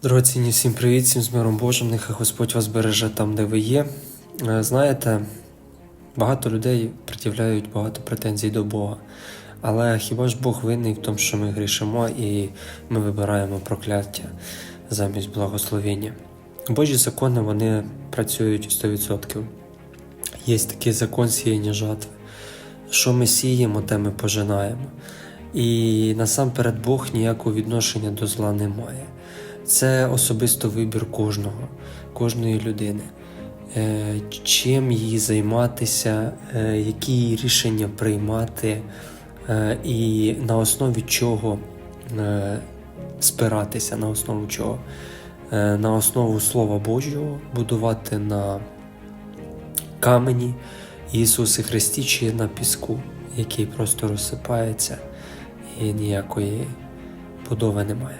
Дорогоцінні, всім привіт, всім з миром Божим, нехай Господь вас береже там, де ви є. Е, Знаєте, багато людей пред'являють багато претензій до Бога. Але хіба ж Бог винний в тому, що ми грішимо і ми вибираємо прокляття замість благословення? Божі закони вони працюють 100%. Є такий закон сіяння жатви. Що ми сіємо, те ми пожинаємо. І насамперед Бог ніякого відношення до зла не має. Це особисто вибір кожного, кожної людини. Е, Чим їй займатися, е, які рішення приймати, е, і на основі чого спиратися, на основу чого? На основу Слова Божого будувати на камені Ісусі Христі чи на піску, який просто розсипається і ніякої будови немає.